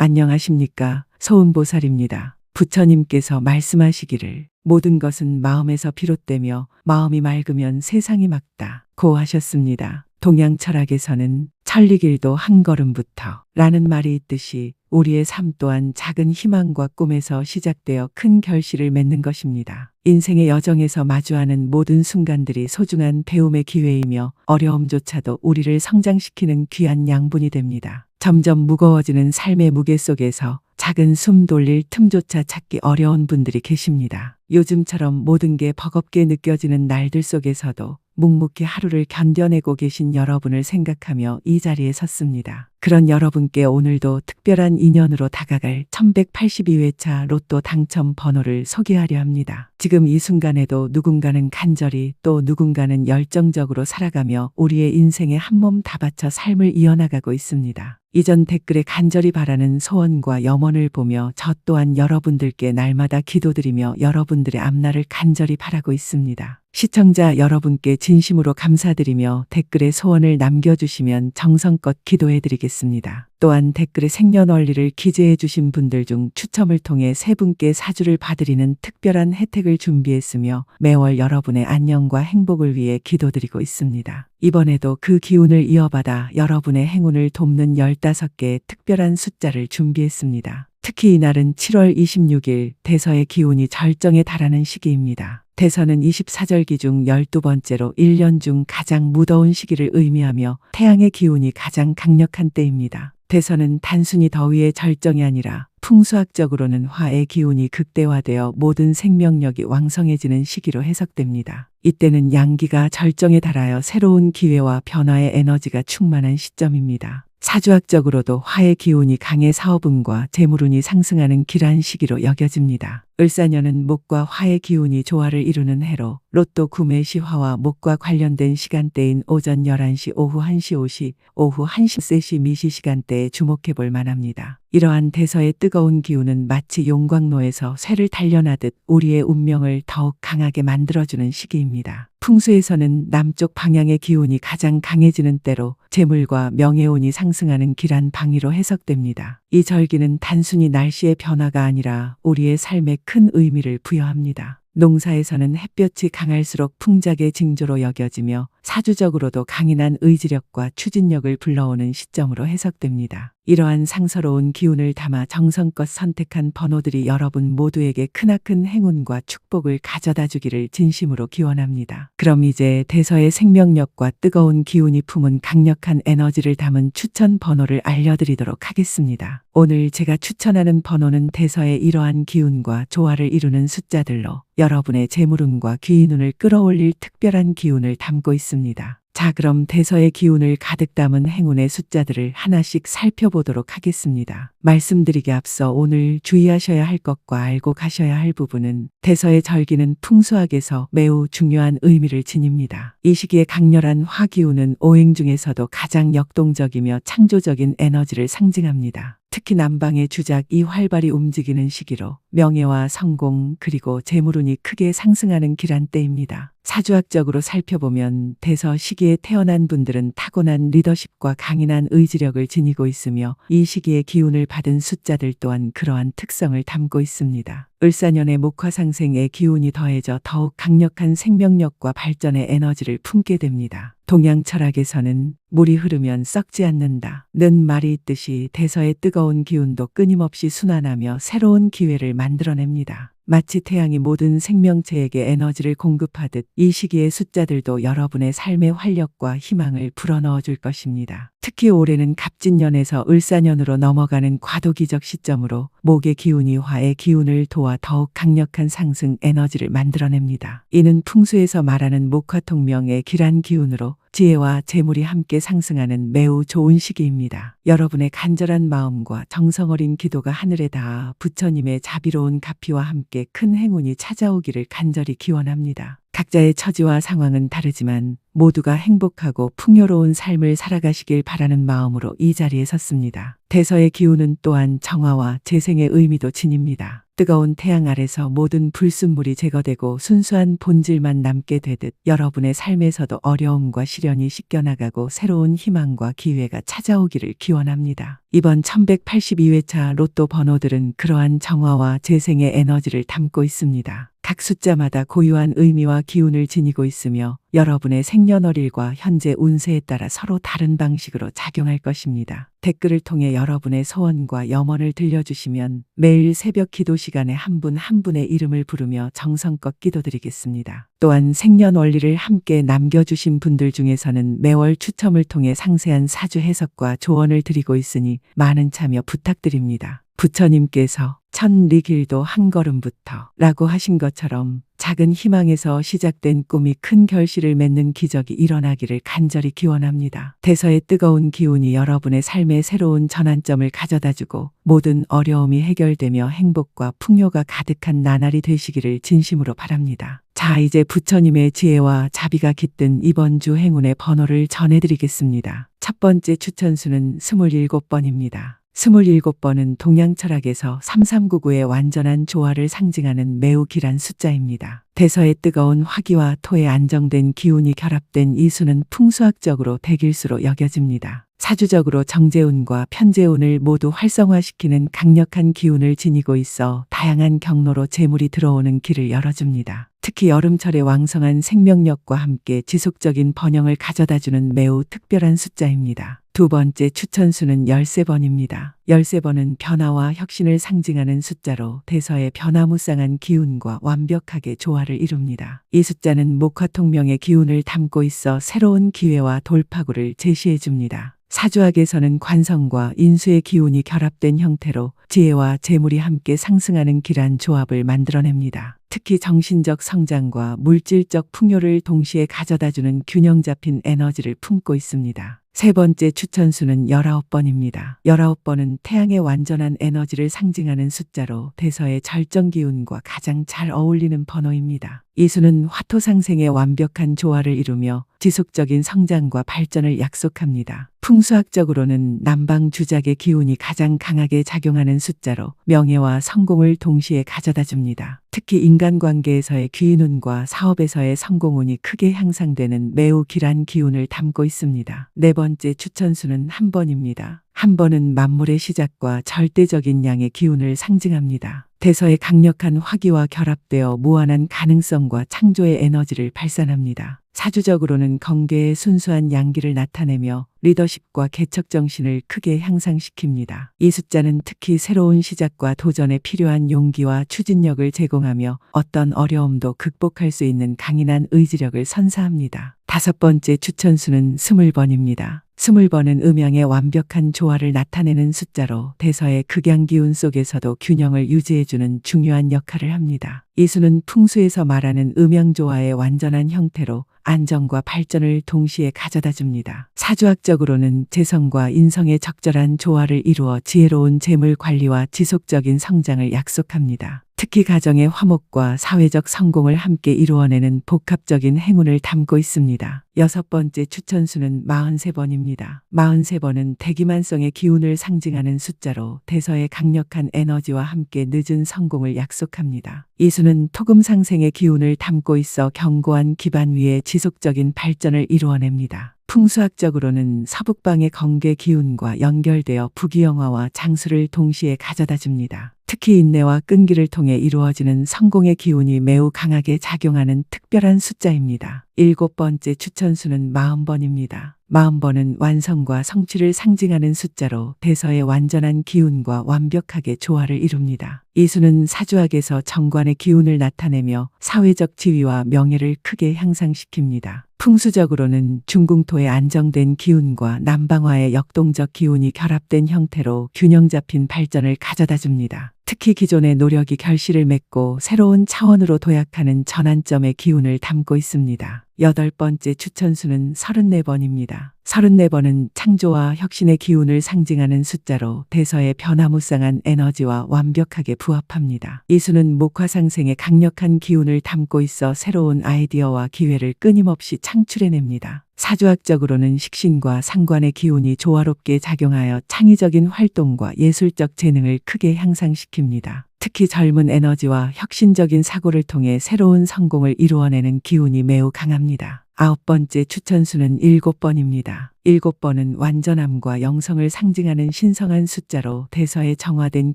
안녕하십니까. 소은보살입니다. 부처님께서 말씀하시기를 모든 것은 마음에서 비롯되며 마음이 맑으면 세상이 맑다. 고 하셨습니다. 동양 철학에서는 천리길도 한 걸음부터 라는 말이 있듯이 우리의 삶 또한 작은 희망과 꿈에서 시작되어 큰 결실을 맺는 것입니다. 인생의 여정에서 마주하는 모든 순간들이 소중한 배움의 기회이며 어려움조차도 우리를 성장시키는 귀한 양분이 됩니다. 점점 무거워지는 삶의 무게 속에서 작은 숨 돌릴 틈조차 찾기 어려운 분들이 계십니다. 요즘처럼 모든 게 버겁게 느껴지는 날들 속에서도 묵묵히 하루를 견뎌내고 계신 여러분을 생각하며 이 자리에 섰습니다. 그런 여러분께 오늘도 특별한 인연으로 다가갈 1182회차 로또 당첨 번호를 소개하려 합니다. 지금 이 순간에도 누군가는 간절히 또 누군가는 열정적으로 살아가며 우리의 인생에 한 몸 다 바쳐 삶을 이어나가고 있습니다. 이전 댓글에 간절히 바라는 소원과 염원을 보며 저 또한 여러분들께 날마다 기도드리며 여러분들의 앞날을 간절히 바라고 있습니다. 시청자 여러분께 진심으로 감사드리며 댓글에 소원을 남겨주시면 정성껏 기도해드리겠습니다. 또한 댓글에 생년월일을 기재해주신 분들 중 추첨을 통해 세 분께 사주를 받으리는 특별한 혜택을 준비했으며 매월 여러분의 안녕과 행복을 위해 기도드리고 있습니다. 이번에도 그 기운을 이어받아 여러분의 행운을 돕는 15개의 특별한 숫자를 준비했습니다. 특히 이날은 7월 26일 대서의 기운이 절정에 달하는 시기입니다. 대서는 24절기 중 12번째로 1년 중 가장 무더운 시기를 의미하며 태양의 기운이 가장 강력한 때입니다. 대서는 단순히 더위의 절정이 아니라 풍수학적으로는 화의 기운이 극대화되어 모든 생명력이 왕성해지는 시기로 해석됩니다. 이때는 양기가 절정에 달하여 새로운 기회와 변화의 에너지가 충만한 시점입니다. 사주학적으로도 화의 기운이 강해 사업운과 재물운이 상승하는 길한 시기로 여겨집니다. 을사년은 목과 화의 기운이 조화를 이루는 해로 로또 구매 시 화와 목과 관련된 시간대인 오전 11시 오후 1시 5시 오후 1시 3시 미시 시간대에 주목해 볼 만합니다. 이러한 대서의 뜨거운 기운은 마치 용광로에서 쇠를 단련하듯 우리의 운명을 더욱 강하게 만들어주는 시기입니다. 풍수에서는 남쪽 방향의 기운이 가장 강해지는 때로 재물과 명예운이 상승하는 길한 방위로 해석됩니다. 이 절기는 단순히 날씨의 변화가 아니라 우리의 삶에 큰 의미를 부여합니다. 농사에서는 햇볕이 강할수록 풍작의 징조로 여겨지며 사주적으로도 강인한 의지력과 추진력을 불러오는 시점으로 해석됩니다. 이러한 상서로운 기운을 담아 정성껏 선택한 번호들이 여러분 모두에게 크나큰 행운과 축복을 가져다 주기를 진심으로 기원합니다. 그럼 이제 대서의 생명력과 뜨거운 기운이 품은 강력한 에너지를 담은 추천 번호를 알려드리도록 하겠습니다. 오늘 제가 추천하는 번호는 대서의 이러한 기운과 조화를 이루는 숫자들로 여러분의 재물운과 귀인운을 끌어올릴 특별한 기운을 담고 있습니다. 자, 그럼 대서의 기운을 가득 담은 행운의 숫자들을 하나씩 살펴보도록 하겠습니다. 말씀드리기 앞서 오늘 주의하셔야 할 것과 알고 가셔야 할 부분은 대서의 절기는 풍수학에서 매우 중요한 의미를 지닙니다. 이 시기에 강렬한 화기운은 오행 중에서도 가장 역동적이며 창조적인 에너지를 상징합니다. 특히 남방의 주작 이 활발히 움직이는 시기로 명예와 성공 그리고 재물운이 크게 상승하는 길한 때입니다. 사주학적으로 살펴보면 대서 시기에 태어난 분들은 타고난 리더십과 강인한 의지력을 지니고 있으며 이 시기의 기운을 받은 숫자들 또한 그러한 특성을 담고 있습니다. 을사년의 목화상생의 기운이 더해져 더욱 강력한 생명력과 발전의 에너지를 품게 됩니다. 동양 철학에서는 물이 흐르면 썩지 않는다. 는 말이 있듯이 대서의 뜨거운 기운도 끊임없이 순환하며 새로운 기회를 만들어냅니다. 마치 태양이 모든 생명체에게 에너지를 공급하듯 이 시기의 숫자들도 여러분의 삶의 활력과 희망을 불어넣어 줄 것입니다. 특히 올해는 갑진년에서 을사년으로 넘어가는 과도기적 시점으로 목의 기운이 화의 기운을 도와 더욱 강력한 상승 에너지를 만들어냅니다. 이는 풍수에서 말하는 목화통명의 길한 기운으로 지혜와 재물이 함께 상승하는 매우 좋은 시기입니다. 여러분의 간절한 마음과 정성 어린 기도가 하늘에 닿아 부처님의 자비로운 가피와 함께 큰 행운이 찾아오기를 간절히 기원합니다. 각자의 처지와 상황은 다르지만 모두가 행복하고 풍요로운 삶을 살아가시길 바라는 마음으로 이 자리에 섰습니다. 대서의 기운은 또한 정화와 재생의 의미도 지닙니다. 뜨거운 태양 아래서 모든 불순물이 제거되고 순수한 본질만 남게 되듯 여러분의 삶에서도 어려움과 시련이 씻겨나가고 새로운 희망과 기회가 찾아오기를 기원합니다. 이번 1182회차 로또 번호들은 그러한 정화와 재생의 에너지를 담고 있습니다. 각 숫자마다 고유한 의미와 기운을 지니고 있으며 여러분의 생년월일과 현재 운세에 따라 서로 다른 방식으로 작용할 것입니다. 댓글을 통해 여러분의 소원과 염원을 들려주시면 매일 새벽 기도 시간에 한 분한 분의 이름을 부르며 정성껏 기도드리겠습니다. 또한 생년월일을 함께 남겨주신 분들 중에서는 매월 추첨을 통해 상세한 사주 해석과 조언을 드리고 있으니 많은 참여 부탁드립니다. 부처님께서 천리 길도 한 걸음부터 라고 하신 것처럼 작은 희망에서 시작된 꿈이 큰 결실을 맺는 기적이 일어나기를 간절히 기원합니다. 대서의 뜨거운 기운이 여러분의 삶에 새로운 전환점을 가져다 주고 모든 어려움이 해결되며 행복과 풍요가 가득한 나날이 되시기를 진심으로 바랍니다. 자, 이제 부처님의 지혜와 자비가 깃든 이번 주 행운의 번호를 전해드리겠습니다. 첫 번째 추천수는 27번입니다. 27번은 동양 철학에서 3399의 완전한 조화를 상징하는 매우 길한 숫자입니다. 대서의 뜨거운 화기와 토의 안정된 기운이 결합된 이 수는 풍수학적으로 백일수로 여겨집니다. 사주적으로 정재운과 편재운을 모두 활성화시키는 강력한 기운을 지니고 있어 다양한 경로로 재물이 들어오는 길을 열어줍니다. 특히 여름철의 왕성한 생명력과 함께 지속적인 번영을 가져다주는 매우 특별한 숫자입니다. 두 번째 추천수는 13번입니다. 13번은 변화와 혁신을 상징하는 숫자로 대서의 변화무쌍한 기운과 완벽하게 조화를 이룹니다. 이 숫자는 목화통명의 기운을 담고 있어 새로운 기회와 돌파구를 제시해 줍니다. 사주학에서는 관성과 인수의 기운이 결합된 형태로 지혜와 재물이 함께 상승하는 길한 조합을 만들어냅니다. 특히 정신적 성장과 물질적 풍요를 동시에 가져다주는 균형 잡힌 에너지를 품고 있습니다. 세 번째 추천수는 19번입니다. 19번은 태양의 완전한 에너지를 상징하는 숫자로 대서의 절정 기운과 가장 잘 어울리는 번호입니다. 이 수는 화토상생의 완벽한 조화를 이루며 지속적인 성장과 발전을 약속합니다. 풍수학적으로는 남방 주작의 기운이 가장 강하게 작용하는 숫자로 명예와 성공을 동시에 가져다 줍니다. 특히 인간관계에서의 귀인운과 사업에서의 성공운이 크게 향상되는 매우 길한 기운을 담고 있습니다. 네 번째 추천수는 한 번입니다. 한 번은 만물의 시작과 절대적인 양의 기운을 상징합니다. 대서의 강력한 화기와 결합되어 무한한 가능성과 창조의 에너지를 발산합니다. 사주적으로는 건계의 순수한 양기를 나타내며 리더십과 개척 정신을 크게 향상시킵니다. 이 숫자는 특히 새로운 시작과 도전에 필요한 용기와 추진력을 제공하며 어떤 어려움도 극복할 수 있는 강인한 의지력을 선사합니다. 다섯 번째 추천수는 20번입니다. 스물 번은 음양의 완벽한 조화를 나타내는 숫자로 대서의 극양 기운 속에서도 균형을 유지해주는 중요한 역할을 합니다. 이 수는 풍수에서 말하는 음양 조화의 완전한 형태로 안정과 발전을 동시에 가져다 줍니다. 사주학적으로는 재성과 인성의 적절한 조화를 이루어 지혜로운 재물 관리와 지속적인 성장을 약속합니다. 특히 가정의 화목과 사회적 성공을 함께 이루어내는 복합적인 행운을 담고 있습니다. 여섯 번째 추천수는 43번입니다. 43번은 대기만성의 기운을 상징하는 숫자로 대서의 강력한 에너지와 함께 늦은 성공을 약속합니다. 이 수는 토금 상생의 기운을 담고 있어 견고한 기반 위에 지속적인 발전을 이루어냅니다. 풍수학적으로는 서북방의 건개 기운과 연결되어 부귀영화와 장수를 동시에 가져다 줍니다. 특히 인내와 끈기를 통해 이루어지는 성공의 기운이 매우 강하게 작용하는 특별한 숫자입니다. 일곱 번째 추천수는 40번입니다. 40번은 완성과 성취를 상징하는 숫자로 대서의 완전한 기운과 완벽하게 조화를 이룹니다. 이 수는 사주학에서 정관의 기운을 나타내며 사회적 지위와 명예를 크게 향상시킵니다. 풍수적으로는 중궁토의 안정된 기운과 남방화의 역동적 기운이 결합된 형태로 균형 잡힌 발전을 가져다 줍니다. 특히 기존의 노력이 결실을 맺고 새로운 차원으로 도약하는 전환점의 기운을 담고 있습니다. 여덟 번째 추천수는 34번입니다. 34번은 창조와 혁신의 기운을 상징하는 숫자로 대서의 변화무쌍한 에너지와 완벽하게 부합합니다. 이 수는 목화상생의 강력한 기운을 담고 있어 새로운 아이디어와 기회를 끊임없이 창출해냅니다. 사주학적으로는 식신과 상관의 기운이 조화롭게 작용하여 창의적인 활동과 예술적 재능을 크게 향상시킵니다. 특히 젊은 에너지와 혁신적인 사고를 통해 새로운 성공을 이루어내는 기운이 매우 강합니다. 아홉 번째 추천수는 일곱 번입니다. 일곱 번은 완전함과 영성을 상징하는 신성한 숫자로 대서에 정화된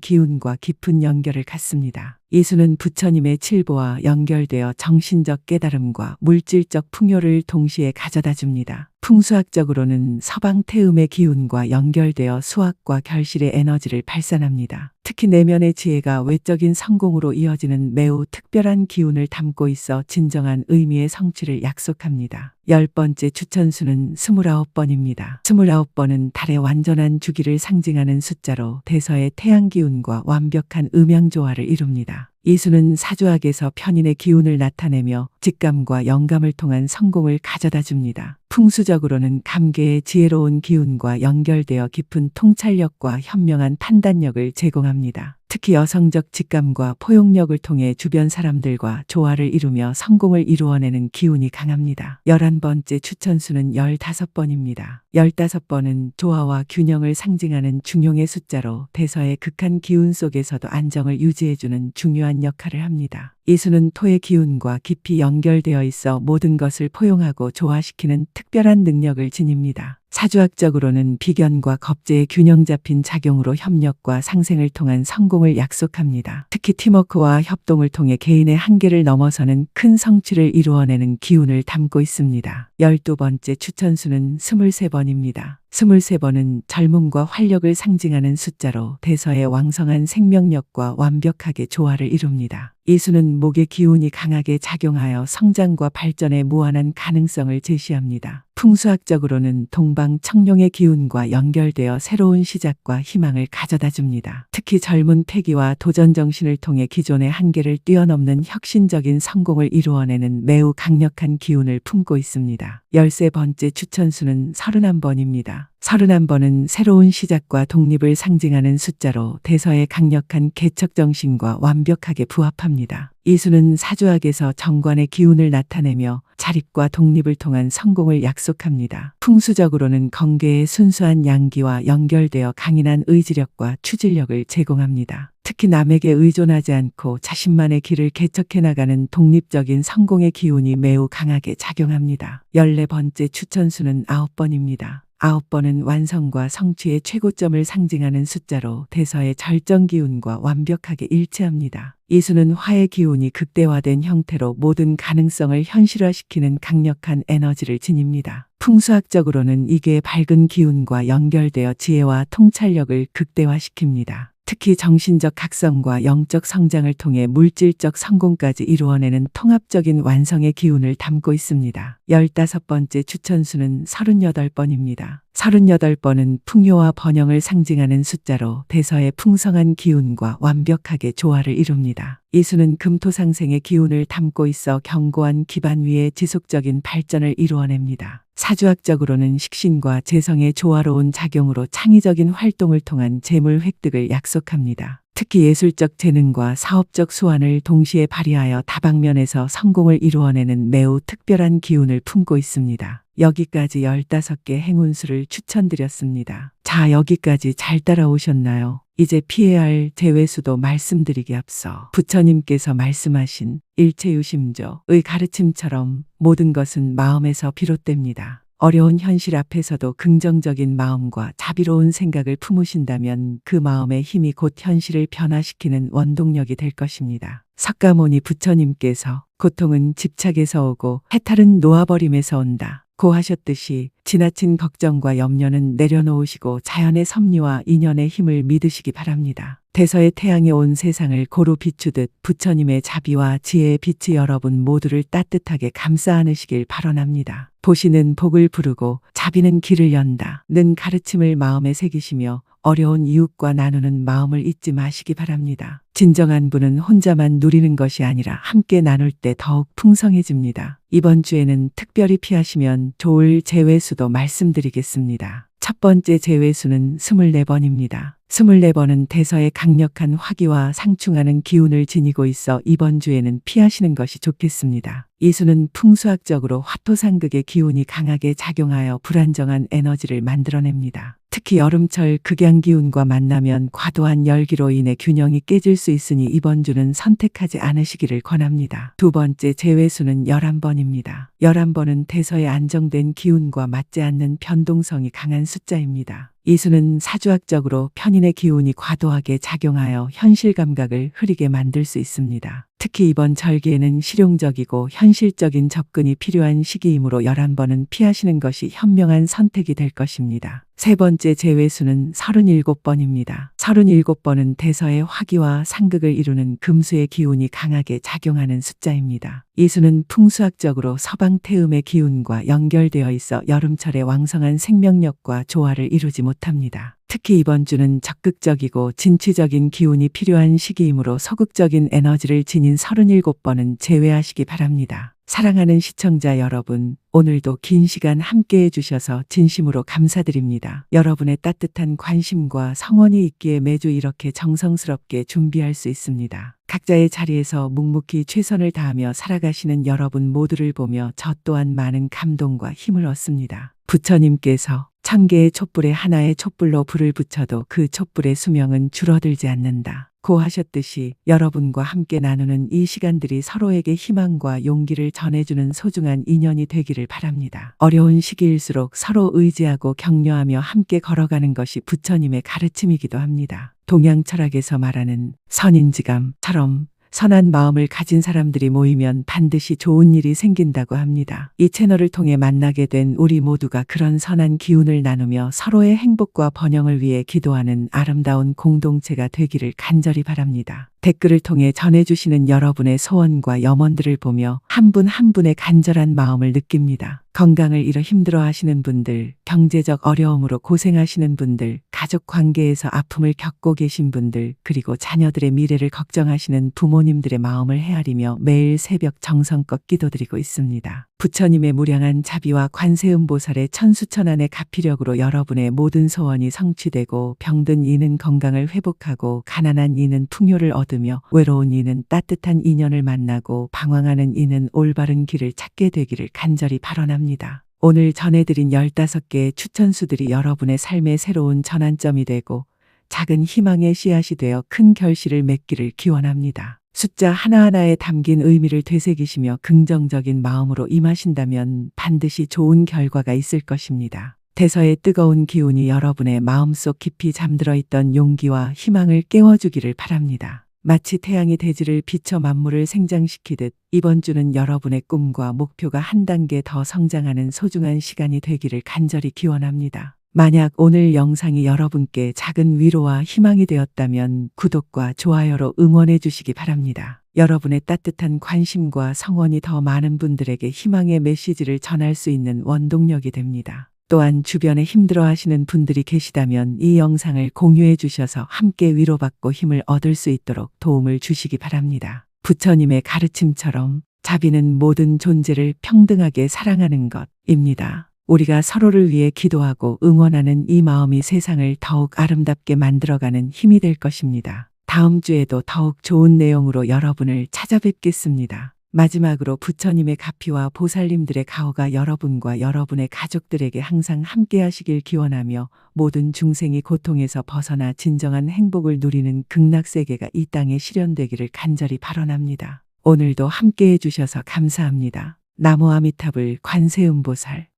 기운과 깊은 연결을 갖습니다. 이 수는 부처님의 칠보와 연결되어 정신적 깨달음과 물질적 풍요를 동시에 가져다 줍니다. 풍수학적으로는 서방 태음의 기운과 연결되어 수학과 결실의 에너지를 발산합니다. 특히 내면의 지혜가 외적인 성공으로 이어지는 매우 특별한 기운을 담고 있어 진정한 의미의 성취를 약속합니다. 열 번째 추천수는 스물아홉 번입니다. 스물아홉 번은 달의 완전한 주기를 상징하는 숫자로 대서의 태양 기운과 완벽한 음양 조화를 이룹니다. 이 수는 사주학에서 편인의 기운을 나타내며 직감과 영감을 통한 성공을 가져다 줍니다. 풍수적으로는 감계의 지혜로운 기운과 연결되어 깊은 통찰력과 현명한 판단력을 제공합니다. 특히 여성적 직감과 포용력을 통해 주변 사람들과 조화를 이루며 성공을 이루어내는 기운이 강합니다. 열한 번째 추천수는 열다섯 번입니다. 열다섯 번은 조화와 균형을 상징하는 중용의 숫자로 대서의 극한 기운 속에서도 안정을 유지해주는 중요한 역할을 합니다. 이 수는 토의 기운과 깊이 연결되어 있어 모든 것을 포용하고 조화시키는 특별한 능력을 지닙니다. 사주학적으로는 비견과 겁재의 균형 잡힌 작용으로 협력과 상생을 통한 성공을 약속합니다. 특히 팀워크와 협동을 통해 개인의 한계를 넘어서는 큰 성취를 이루어내는 기운을 담고 있습니다. 열두 번째 추천수는 23번입니다. 23번은 젊음과 활력을 상징하는 숫자로 대서의 왕성한 생명력과 완벽하게 조화를 이룹니다. 이 수는 목의 기운이 강하게 작용하여 성장과 발전의 무한한 가능성을 제시합니다. 풍수학적으로는 동방 청룡의 기운과 연결되어 새로운 시작과 희망을 가져다 줍니다. 특히 젊은 패기와 도전 정신을 통해 기존의 한계를 뛰어넘는 혁신적인 성공을 이루어내는 매우 강력한 기운을 품고 있습니다. 열세 번째 추천수는 31번입니다. 31번은 새로운 시작과 독립을 상징하는 숫자로 대서의 강력한 개척 정신과 완벽하게 부합합니다. 이 수는 사주학에서 정관의 기운을 나타내며 자립과 독립을 통한 성공을 약속합니다. 풍수적으로는 건계의 순수한 양기와 연결되어 강인한 의지력과 추진력을 제공합니다. 특히 남에게 의존하지 않고 자신만의 길을 개척해 나가는 독립적인 성공의 기운이 매우 강하게 작용합니다. 14번째 추천수는 9번입니다. 아홉 번은 완성과 성취의 최고점을 상징하는 숫자로 대서의 절정 기운과 완벽하게 일치합니다. 이 수는 화의 기운이 극대화된 형태로 모든 가능성을 현실화시키는 강력한 에너지를 지닙니다. 풍수학적으로는 이게 밝은 기운과 연결되어 지혜와 통찰력을 극대화시킵니다. 특히 정신적 각성과 영적 성장을 통해 물질적 성공까지 이루어내는 통합적인 완성의 기운을 담고 있습니다. 열다섯 번째 추천수는 38번입니다. 38번은 풍요와 번영을 상징하는 숫자로 대서의 풍성한 기운과 완벽하게 조화를 이룹니다. 이 수는 금토상생의 기운을 담고 있어 견고한 기반 위에 지속적인 발전을 이루어냅니다. 사주학적으로는 식신과 재성의 조화로운 작용으로 창의적인 활동을 통한 재물 획득을 약속합니다. 특히 예술적 재능과 사업적 수완을 동시에 발휘하여 다방면에서 성공을 이루어내는 매우 특별한 기운을 품고 있습니다. 여기까지 15개 행운수를 추천드렸습니다. 자, 여기까지 잘 따라오셨나요? 이제 피해야 할 제외수도 말씀드리기 앞서 부처님께서 말씀하신 일체유심조의 가르침처럼 모든 것은 마음에서 비롯됩니다. 어려운 현실 앞에서도 긍정적인 마음과 자비로운 생각을 품으신다면 그 마음의 힘이 곧 현실을 변화시키는 원동력이 될 것입니다. 석가모니 부처님께서 고통은 집착에서 오고 해탈은 놓아버림에서 온다. 고 하셨듯이 지나친 걱정과 염려는 내려놓으시고 자연의 섭리와 인연의 힘을 믿으시기 바랍니다. 대서의 태양이 온 세상을 고루 비추듯 부처님의 자비와 지혜의 빛이 여러분 모두를 따뜻하게 감싸 안으시길 발언합니다. 보시는 복을 부르고 자비는 길을 연다. 는 가르침을 마음에 새기시며 어려운 이웃과 나누는 마음을 잊지 마시기 바랍니다. 진정한 분은 혼자만 누리는 것이 아니라 함께 나눌 때 더욱 풍성해집니다. 이번 주에는 특별히 피하시면 좋을 제외수도 말씀드리겠습니다. 첫 번째 제외수는 24번입니다. 24번은 대서의 강력한 화기와 상충하는 기운을 지니고 있어 이번 주에는 피하시는 것이 좋겠습니다. 이 수는 풍수학적으로 화토상극의 기운이 강하게 작용하여 불안정한 에너지를 만들어냅니다. 특히 여름철 극양 기운과 만나면 과도한 열기로 인해 균형이 깨질 수 있으니 이번 주는 선택하지 않으시기를 권합니다. 두 번째 제외수는 11번입니다. 11번은 대서에 안정된 기운과 맞지 않는 변동성이 강한 숫자입니다. 이 수는 사주학적으로 편인의 기운이 과도하게 작용하여 현실 감각을 흐리게 만들 수 있습니다. 특히 이번 절기에는 실용적이고 현실적인 접근이 필요한 시기이므로 11번은 피하시는 것이 현명한 선택이 될 것입니다. 세 번째 제외수는 37번입니다. 37번은 대서의 화기와 상극을 이루는 금수의 기운이 강하게 작용하는 숫자입니다. 이 수는 풍수학적으로 서방 태음의 기운과 연결되어 있어 여름철에 왕성한 생명력과 조화를 이루지 못합니다. 특히 이번 주는 적극적이고 진취적인 기운이 필요한 시기이므로 소극적인 에너지를 지닌 37번은 제외하시기 바랍니다. 사랑하는 시청자 여러분, 오늘도 긴 시간 함께 해 주셔서 진심으로 감사드립니다. 여러분의 따뜻한 관심과 성원이 있기에 매주 이렇게 정성스럽게 준비할 수 있습니다. 각자의 자리에서 묵묵히 최선을 다하며 살아가시는 여러분 모두를 보며 저 또한 많은 감동과 힘을 얻습니다. 부처님께서 천 개의 촛불에 하나의 촛불로 불을 붙여도 그 촛불의 수명은 줄어들지 않는다. 고 하셨듯이 여러분과 함께 나누는 이 시간들이 서로에게 희망과 용기를 전해주는 소중한 인연이 되기를 바랍니다. 어려운 시기일수록 서로 의지하고 격려하며 함께 걸어가는 것이 부처님의 가르침이기도 합니다. 동양 철학에서 말하는 선인지감처럼 선한 마음을 가진 사람들이 모이면 반드시 좋은 일이 생긴다고 합니다. 이 채널을 통해 만나게 된 우리 모두가 그런 선한 기운을 나누며 서로의 행복과 번영을 위해 기도하는 아름다운 공동체가 되기를 간절히 바랍니다. 댓글을 통해 전해주시는 여러분의 소원과 염원들을 보며 한 분한 분의 간절한 마음을 느낍니다. 건강을 잃어 힘들어 하시는 분들, 경제적 어려움으로 고생하시는 분들, 가족 관계에서 아픔을 겪고 계신 분들, 그리고 자녀들의 미래를 걱정하시는 부모님들의 마음을 헤아리며 매일 새벽 정성껏 기도드리고 있습니다. 부처님의 무량한 자비와 관세음 보살의 천수천안의 가피력으로 여러분의 모든 소원이 성취되고 병든 이는 건강을 회복하고 가난한 이는 풍요를 얻으며 외로운 이는 따뜻한 인연을 만나고 방황하는 이는 올바른 길을 찾게 되기를 간절히 발언합니다. 오늘 전해드린 15개의 추천수들이 여러분의 삶의 새로운 전환점이 되고 작은 희망의 씨앗이 되어 큰 결실을 맺기를 기원합니다. 숫자 하나하나에 담긴 의미를 되새기시며 긍정적인 마음으로 임하신다면 반드시 좋은 결과가 있을 것입니다. 대서의 뜨거운 기운이 여러분의 마음속 깊이 잠들어 있던 용기와 희망을 깨워주기를 바랍니다. 마치 태양이 대지를 비춰 만물을 생장시키듯 이번 주는 여러분의 꿈과 목표가 한 단계 더 성장하는 소중한 시간이 되기를 간절히 기원합니다. 만약 오늘 영상이 여러분께 작은 위로와 희망이 되었다면 구독과 좋아요로 응원해 주시기 바랍니다. 여러분의 따뜻한 관심과 성원이 더 많은 분들에게 희망의 메시지를 전할 수 있는 원동력이 됩니다. 또한 주변에 힘들어 하시는 분들이 계시다면 이 영상을 공유해 주셔서 함께 위로받고 힘을 얻을 수 있도록 도움을 주시기 바랍니다. 부처님의 가르침처럼 자비는 모든 존재를 평등하게 사랑하는 것입니다. 우리가 서로를 위해 기도하고 응원하는 이 마음이 세상을 더욱 아름답게 만들어가는 힘이 될 것입니다. 다음 주에도 더욱 좋은 내용으로 여러분을 찾아뵙겠습니다. 마지막으로 부처님의 가피와 보살님들의 가호가 여러분과 여러분의 가족들에게 항상 함께 하시길 기원하며 모든 중생이 고통에서 벗어나 진정한 행복을 누리는 극락세계가 이 땅에 실현되기를 간절히 발언합니다. 오늘도 함께 해주셔서 감사합니다. 나무 아미탑을 관세음보살